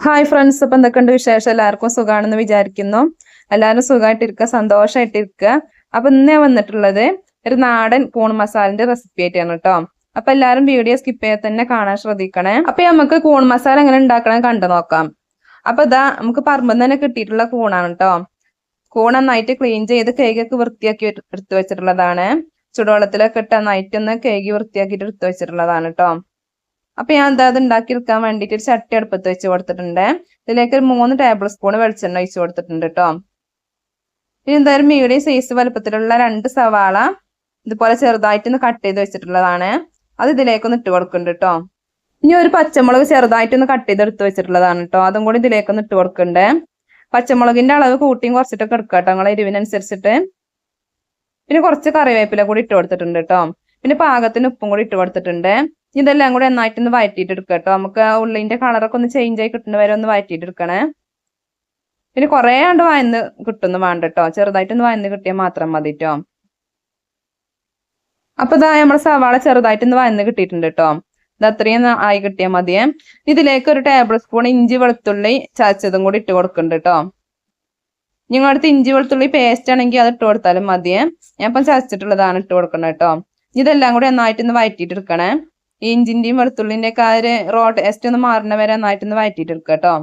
Hi friends ഇപ്പൊ എന്തൊക്കെയുണ്ട് വിശേഷം? എല്ലാവർക്കും സുഖാണെന്ന് വിചാരിക്കുന്നു. എല്ലാവരും സുഖമായിട്ടിരിക്കുക സന്തോഷമായിട്ടിരിക്കുക അപ്പൊ ഇന്ന് ഞാൻ വന്നിട്ടുള്ളത് ഒരു നാടൻ കൂൺ മസാലിന്റെ റെസിപ്പി ആയിട്ടാണ് കേട്ടോ അപ്പൊ എല്ലാവരും വീഡിയോ സ്കിപ്പ് ചെയ്യാൻ തന്നെ കാണാൻ ശ്രദ്ധിക്കണേ. അപ്പൊ നമുക്ക് കൂൺ മസാല എങ്ങനെ ഉണ്ടാക്കണം കണ്ടു നോക്കാം. അപ്പൊ ഇതാ നമുക്ക് പറമ്പം തന്നെ കിട്ടിയിട്ടുള്ള കൂണാണ് കേട്ടോ കൂൺ നന്നായിട്ട് ക്ലീൻ ചെയ്ത് കേക്കൊക്കെ വൃത്തിയാക്കി എടുത്തു വെച്ചിട്ടുള്ളതാണ്. ചുടുവെള്ളത്തിലൊക്കെ ഇട്ട് നന്നായിട്ട് ഒന്ന് കേക്ക് വൃത്തിയാക്കിയിട്ട് എടുത്തു വെച്ചിട്ടുള്ളതാണ് കേട്ടോ അപ്പൊ ഞാൻ എന്താ അത് ഉണ്ടാക്കിയെടുക്കാൻ വേണ്ടിയിട്ട് ഒരു ചട്ടി അടുപ്പത്ത് വെച്ച് കൊടുത്തിട്ടുണ്ട്. ഇതിലേക്ക് ഒരു മൂന്ന് ടേബിൾ സ്പൂൺ വെളിച്ചെണ്ണ ഒഴിച്ച് കൊടുത്തിട്ടുണ്ട് കേട്ടോ പിന്നെ എന്തായാലും മീഡിയം സൈസ് വലുപ്പത്തിലുള്ള രണ്ട് സവാള ഇതുപോലെ ചെറുതായിട്ട് ഒന്ന് കട്ട് ചെയ്ത് വെച്ചിട്ടുള്ളതാണ്. അത് ഇതിലേക്കൊന്ന് ഇട്ട് കൊടുക്കുന്നുണ്ട് കേട്ടോ ഇനി ഒരു പച്ചമുളക് ചെറുതായിട്ടൊന്ന് കട്ട് ചെയ്ത് എടുത്ത് വെച്ചിട്ടുള്ളതാണ് കേട്ടോ അതും കൂടി ഇതിലേക്കൊന്ന് ഇട്ട് കൊടുക്കുന്നുണ്ട്. പച്ചമുളകിന്റെ അളവ് കൂട്ടിയും കുറച്ചിട്ടൊക്കെ എടുക്കാം കേട്ടോ നിങ്ങളെ എരിവിനനുസരിച്ചിട്ട്. പിന്നെ കുറച്ച് കറിവേപ്പില കൂടി ഇട്ട് കൊടുത്തിട്ടുണ്ട് കേട്ടോ പിന്നെ പാകത്തിന് ഉപ്പും കൂടി ഇട്ട് കൊടുത്തിട്ടുണ്ട്. ഇതെല്ലാം കൂടി നന്നായിട്ടൊന്ന് വഴറ്റിയിട്ട് എടുക്കുക കേട്ടോ നമുക്ക് ഉള്ളിന്റെ കളറൊക്കെ ഒന്ന് ചേഞ്ച് ആയി കിട്ടുന്ന വരെ ഒന്ന് വഴറ്റിയിട്ട് എടുക്കണേ പിന്നെ കുറേ ആണ്ട് വയന്ന് കിട്ടുന്നു വേണ്ട കേട്ടോ ചെറുതായിട്ടൊന്ന് വയന്ന് കിട്ടിയാൽ മാത്രം മതി കേട്ടോ അപ്പൊ ഇതാ നമ്മുടെ സവാള ചെറുതായിട്ടൊന്ന് വയന്ന് കിട്ടിയിട്ടുണ്ട് കേട്ടോ ഇത് അത്രയും ആയി കിട്ടിയാൽ മതിയേ. ഇതിലേക്ക് ഒരു ടേബിൾ സ്പൂൺ ഇഞ്ചി വെളുത്തുള്ളി ചതച്ചതും കൂടി ഇട്ട് കൊടുക്കുന്നുണ്ട് കേട്ടോ നിങ്ങളടുത്ത് ഇഞ്ചി വെളുത്തുള്ളി പേസ്റ്റ് ആണെങ്കിൽ അത് ഇട്ട് കൊടുത്താലും മതിയേ. ഞാൻ ഇപ്പം ചതച്ചിട്ടുള്ളതാണ് ഇട്ട് കൊടുക്കുന്നത് കേട്ടോ ഇതെല്ലാം കൂടി നന്നായിട്ടൊന്ന് വഴറ്റിയിട്ട് എടുക്കണേ ഇഞ്ചിന്റെയും വെളുത്തുള്ളിന്റെ ഒക്കെ ആ ഒരു ടേസ്റ്റ് ഒന്ന് മാറണ വരെ നന്നായിട്ടൊന്ന് എടുക്കുക കേട്ടോ.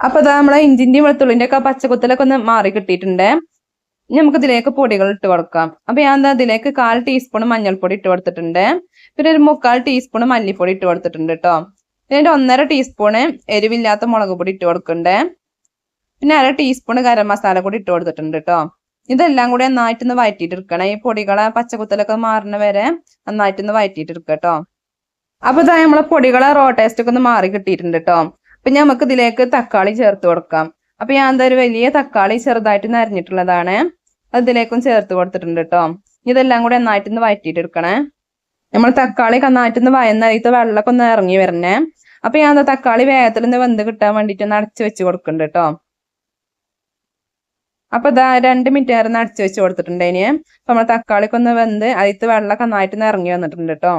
അപ്പൊ അതാ നമ്മളെ ഇഞ്ചിന്റെയും വെളുത്തുള്ളിന്റെ ഒക്കെ പച്ചക്കുത്തലൊക്കെ ഒന്ന് മാറി കിട്ടിയിട്ടുണ്ട്. ഇനി നമുക്ക് ഇതിലേക്ക് പൊടികൾ ഇട്ട് കൊടുക്കാം. അപ്പൊ ഞാൻ എന്താ ഇതിലേക്ക് കാൽ ടീസ്പൂൺ മഞ്ഞൾപ്പൊടി ഇട്ട് കൊടുത്തിട്ടുണ്ട്. പിന്നെ ഒരു മുക്കാൽ ടീസ്പൂൺ മല്ലിപ്പൊടി ഇട്ട് കൊടുത്തിട്ടുണ്ട് കേട്ടോ. പിന്നെ ഒന്നര ടീസ്പൂണ് എരിവില്ലാത്ത മുളക് പൊടി ഇട്ട് കൊടുക്കണ്ടേ പിന്നെ അര ടീസ്പൂൺ ഗരം മസാല കൂടി ഇട്ട് കൊടുത്തിട്ടുണ്ട് കേട്ടോ. ഇതെല്ലാം കൂടി നന്നായിട്ടൊന്ന് വയറ്റിയിട്ട് എടുക്കണം ഈ പൊടികളെ പച്ചക്കുത്തലൊക്കെ മാറുന്ന വരെ നന്നായിട്ടൊന്ന് വയറ്റിയിട്ട് എടുക്കുക കേട്ടോ. അപ്പൊ ഇതാ നമ്മളെ പൊടികളെ റോ ടേസ്റ്റ് ഒക്കെ ഒന്ന് മാറി കിട്ടിയിട്ടുണ്ട് കേട്ടോ. അപ്പൊ നമുക്ക് ഇതിലേക്ക് തക്കാളി ചേർത്ത് കൊടുക്കാം. അപ്പൊ ഞാൻ എന്താ ഒരു വലിയ തക്കാളി ചെറുതായിട്ട് നരഞ്ഞിട്ടുള്ളതാണ്. അതിലേക്കും ചേർത്ത് കൊടുത്തിട്ടുണ്ട് കേട്ടോ. ഇതെല്ലാം കൂടി നന്നായിട്ടൊന്ന് വയറ്റിയിട്ട് എടുക്കണേ നമ്മൾ തക്കാളി നന്നായിട്ടൊന്ന് വയന്നരിത്ത് വെള്ളമൊക്കെ ഒന്ന് ഇറങ്ങി വരണേ. അപ്പൊ ഞാൻ തക്കാളി വേഗത്തിൽ ഒന്ന് വെന്ത് കിട്ടാൻ വേണ്ടിട്ട് ഒന്ന് അടച്ചു വെച്ച് കൊടുക്കുന്നുണ്ട് കേട്ടോ. അപ്പൊ ഇതാ രണ്ട് മിനിറ്റ് നേരം അടിച്ചു വെച്ച് കൊടുത്തിട്ടുണ്ട് ഇനി. അപ്പൊ നമ്മൾ തക്കാളിക്ക് ഒന്ന് വെന്ത് അതിത്ത് വെള്ളമൊക്കെ നന്നായിട്ട് ഇറങ്ങി വന്നിട്ടുണ്ട് കേട്ടോ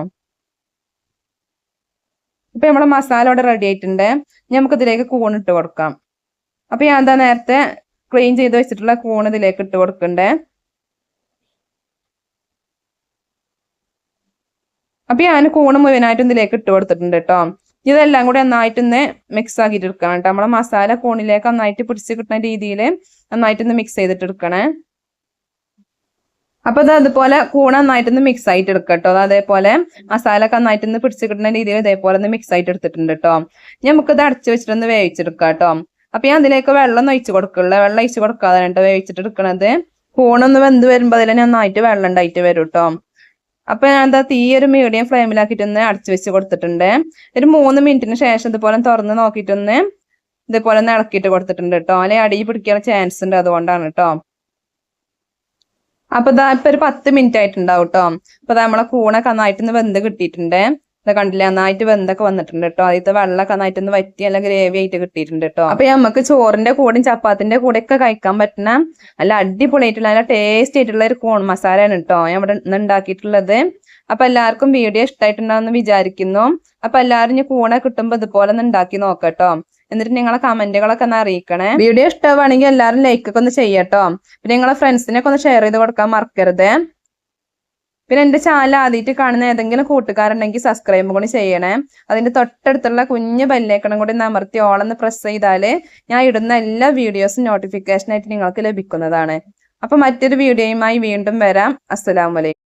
ഇപ്പൊ നമ്മളെ മസാല ഇവിടെ റെഡി ആയിട്ടുണ്ട്. നമുക്ക് ഇതിലേക്ക് കൂൺ ഇട്ട് കൊടുക്കാം. അപ്പൊ ഞാൻ എന്താ നേരത്തെ ക്ലീൻ ചെയ്ത് വെച്ചിട്ടുള്ള കൂൺ ഇതിലേക്ക് ഇട്ട് കൊടുക്കണ്ടേ. അപ്പൊ ഞാൻ കൂണ് മുഴുവനായിട്ടും ഇതിലേക്ക് ഇട്ട് കൊടുത്തിട്ടുണ്ട് കേട്ടോ ഇതെല്ലാം കൂടി നന്നായിട്ട് നന്നായിട്ടൊന്ന് മിക്സ് ആക്കിയിട്ട് എടുക്കണം കേട്ടോ. നമ്മളെ മസാല കോണിലേക്ക് നന്നായിട്ട് പിടിച്ച് കിട്ടുന്ന രീതിയിൽ നന്നായിട്ടൊന്ന് മിക്സ് ചെയ്തിട്ട് എടുക്കണേ അപ്പൊ അത് അതുപോലെ കൂൺ നന്നായിട്ടൊന്ന് മിക്സ് ആയിട്ട് എടുക്കുക കേട്ടോ. അതേപോലെ മസാല നന്നായിട്ടൊന്ന് പിടിച്ച് കിട്ടുന്ന രീതിയിൽ ഇതേപോലെ ഒന്ന് മിക്സ് ആയിട്ട് എടുത്തിട്ടുണ്ട് കേട്ടോ. നമുക്ക് ഇത് അടച്ചു വെച്ചിട്ടൊന്ന് വേവിച്ചെടുക്കാം കേട്ടോ. അപ്പൊ ഞാൻ അതിലേക്ക് വെള്ളം ഒഴിച്ചു കൊടുക്കുള്ളൂ. വെള്ളം ഒഴിച്ചു കൊടുക്കാതെ വേവിച്ചിട്ട് എടുക്കണത് കൂണൊന്ന് വെന്ത് വരുമ്പോൾ അതിൽ നന്നായിട്ട് വെള്ളം ഉണ്ടായിട്ട് വരും കേട്ടോ. അപ്പൊ ഞാൻ എന്താ തീ ഒരു മീഡിയം ഫ്ലെയിമിലാക്കിയിട്ടൊന്ന് അടച്ചു വെച്ച് കൊടുത്തിട്ടുണ്ട്. ഒരു മൂന്ന് മിനിറ്റിന് ശേഷം ഇതുപോലെ തുറന്ന് നോക്കിയിട്ടൊന്ന് ഇതുപോലെ ഒന്ന് ഇളക്കിയിട്ട് കൊടുത്തിട്ടുണ്ട് കേട്ടോ. അല്ലെങ്കിൽ അടി പിടിക്കാൻ ചാൻസ് ഉണ്ട് അതുകൊണ്ടാണ് കേട്ടോ. അപ്പൊ ഇതാ ഇപ്പൊ ഒരു പത്ത് മിനിറ്റ് ആയിട്ടുണ്ടാവും കേട്ടോ. അപ്പൊ നമ്മളെ കൂണൊക്കെ നന്നായിട്ടൊന്ന് വെന്ത് കിട്ടിയിട്ടുണ്ട്. ഇത് കണ്ടില്ല? നന്നായിട്ട് വെന്തൊക്കെ വന്നിട്ടുണ്ട് കേട്ടോ. ആദ്യത്തെ വെള്ളമൊക്കെ നന്നായിട്ടൊന്ന് വറ്റി നല്ല ഗ്രേവി ആയിട്ട് കിട്ടിയിട്ടുണ്ട് കേട്ടോ. അപ്പൊ നമുക്ക് ചോറിന്റെ കൂടെയും ചപ്പാത്തിന്റെ കൂടെ ഒക്കെ കഴിക്കാൻ പറ്റുന്ന നല്ല അടിപൊളിയായിട്ടുള്ള നല്ല ടേസ്റ്റ് ആയിട്ടുള്ള ഒരു കോൺ മസാലയാണ് കേട്ടോ ഞാൻ ഇവിടെ ഉണ്ടാക്കിയിട്ടുള്ളത്. അപ്പൊ എല്ലാവർക്കും വീഡിയോ ഇഷ്ടമായിട്ടുണ്ടാവുമെന്ന് വിചാരിക്കുന്നു. അപ്പൊ എല്ലാവരും ഇനി കൂണെ കിട്ടുമ്പോ ഇതുപോലെ ഒന്ന് ഉണ്ടാക്കി നോക്കട്ടോ എന്നിട്ട് നിങ്ങളെ കമന്റുകളൊക്കെ ഒന്ന് അറിയിക്കണേ. വീഡിയോ ഇഷ്ടമാണെങ്കിൽ എല്ലാവരും ലൈക്ക് ഒക്കെ ഒന്ന് ചെയ്യട്ടോ പിന്നെ നിങ്ങളെ ഫ്രണ്ട്സിനൊക്കെ ഒന്ന് ഷെയർ ചെയ്ത് കൊടുക്കാൻ മറക്കരുത്. പിന്നെ എന്റെ ചാനൽ ആദ്യമായിട്ട് കാണുന്ന ഏതെങ്കിലും കൂട്ടുകാരുണ്ടെങ്കിൽ സബ്സ്ക്രൈബ് കൂടി ചെയ്യണേ. അതിന്റെ തൊട്ടടുത്തുള്ള കുഞ്ഞു ബെല്ലേക്കണം കൂടി അമർത്തി ഓളെന്ന് പ്രസ് ചെയ്താൽ ഞാൻ ഇടുന്ന എല്ലാ വീഡിയോസും നോട്ടിഫിക്കേഷനായിട്ട് നിങ്ങൾക്ക് ലഭിക്കുന്നതാണ്. അപ്പം മറ്റൊരു വീഡിയോയുമായി വീണ്ടും വരാം. അസ്സലാമലൈക്കും